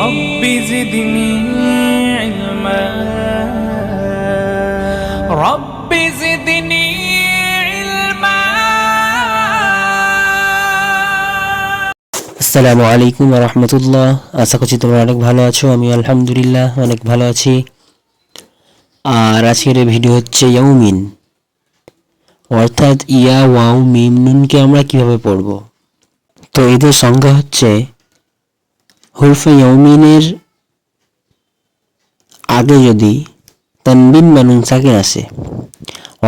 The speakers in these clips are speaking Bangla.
رب زدني علما رب زدني علما আসসালামু আলাইকুম রহমতুল্লাহ আশা করছি তোমরা অনেক ভালো আছো আমি আলহামদুলিল্লাহ অনেক ভালো আছি আর আজকের এই ভিডিও হচ্ছে ইয়াউমিন অর্থাৎ ইয়া ওয়াও মিম নুনকে আমরা কিভাবে পড়ব তো এদের সংজ্ঞা হচ্ছে হুরফে ইয়াউমিনের আগে যদি তানবিন বা সাকিন আসে,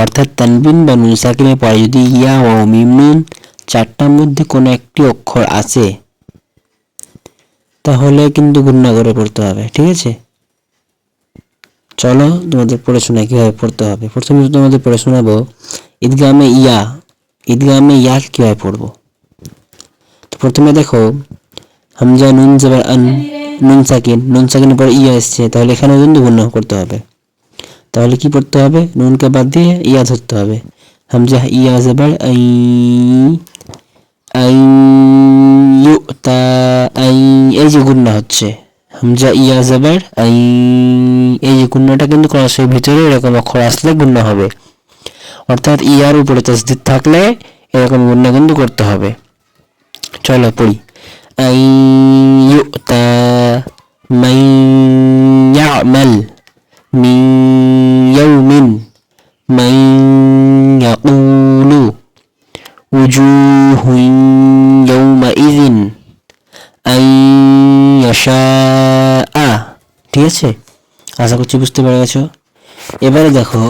অর্থাৎ তানবিন বা সাকিনের পরে যদি ইয়া ওয়াও মিম, নুন চারটার মধ্যে কোনো একটি অক্ষর তাহলে কিন্তু গুণনা করে পড়তে হবে, ঠিক আছে? চলো তোমাদের পড়ে শোনাই কীভাবে পড়তে হবে। প্রথমে তোমাদের পড়ে শোনাবো, ঈদগামে ইয়া ঈদগামে ইয়া কীভাবে পড়ব? তো প্রথমে দেখো হামজা নুন জবর আন নুন সাকিন, নুন সাকিনের পর ইয়া এসছে, তাহলে এখানেও কিন্তু গুণ করতে হবে। তাহলে কি পড়তে হবে? নুনকে বাদ দিয়ে ইয়া ধরতে হবে। হামজা ইয়া জবর আই আই ইউতা, আই, এই যে গুণনা হচ্ছে। হামজা ইয়া জবর আই, এই যে গুণনাটা কিন্তু ক্লাসের ভিতরে এরকম অক্ষর আসলে গুণনা হবে। অর্থাৎ ইয়ার উপরে তাসদিদ থাকলে এরকম গুণনা কিন্তু করতে হবে। চলো পড়ি। আই ইউতা মান ইয়ামাল মিন ইয়াউমিন মান ইয়াকুলু وجوه يومئذ أن يشاء ঠিক আছে আশা করছি বুঝতে পেরে গেছো এবারে দেখো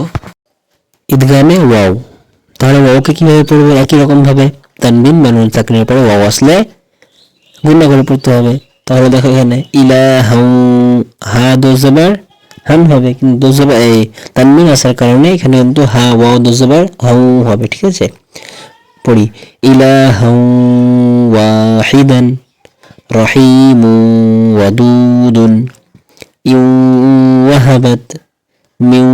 ঈদগামে ওয়াও তাহলে ওয়াওকে কিভাবে পড়বো একই রকম ভাবে তানবিন মানুন তাকনের পরে ওয়াও আসলে গুণা করে পড়তে হবে। তাহলে দেখো এখানে ইলা হাউ হা, দো, জবর, হাম হবে। কিন্তু দো, জবর, এই তানবিন আসার কারণে এখানে কিন্তু হা, ওয়াও, দো, জবর, হাউ হবে, ঠিক আছে? পড়ি ইলাহান ওয়াহিদান, রহিমু ওয়াদুদুন ইউ ওয়াহাবাত মিন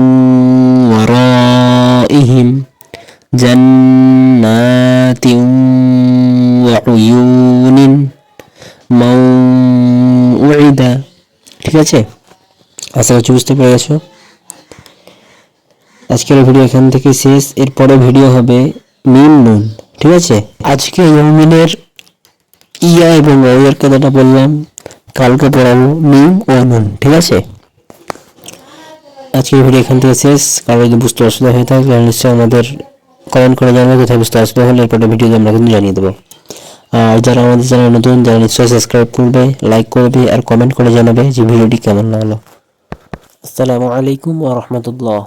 ওয়ারাইহিম, জান্নাতিন ওয়াউয়ুনিন মাউইদা ঠিক আছে? আশা করছি বুঝতে পেরে গেছো আজকের ভিডিও এখান থেকে শেষ। এরপরে ভিডিও হবে মিম নুন। ঠিক আছে? আজকে ইয়মিনের ইয়া এবং ওয়ের কথাটা বললাম। কালকে পড়াবো মিম ও নুন। ঠিক আছে? আজকের ভিডিও এখান থেকে শেষ। কারও যদি বুঝতে অসুবিধা হয়ে থাকে, তাহলে নিশ্চয়ই আমাদের কমেন্ট করে জানাবে। কোথায় বুঝতে অসুবিধা হলে এরপরে ভিডিও আমরা কিন্তু জানিয়ে দেবো। আর যারা আমাদের চ্যানেল নতুন, যারা নিশ্চয়ই সাবস্ক্রাইব করবে লাইক করবে আর কমেন্ট করে জানাবে যে ভিডিওটি কেমন লাগল। আসসালামু আলাইকুম ওয়া রাহমাতুল্লাহ।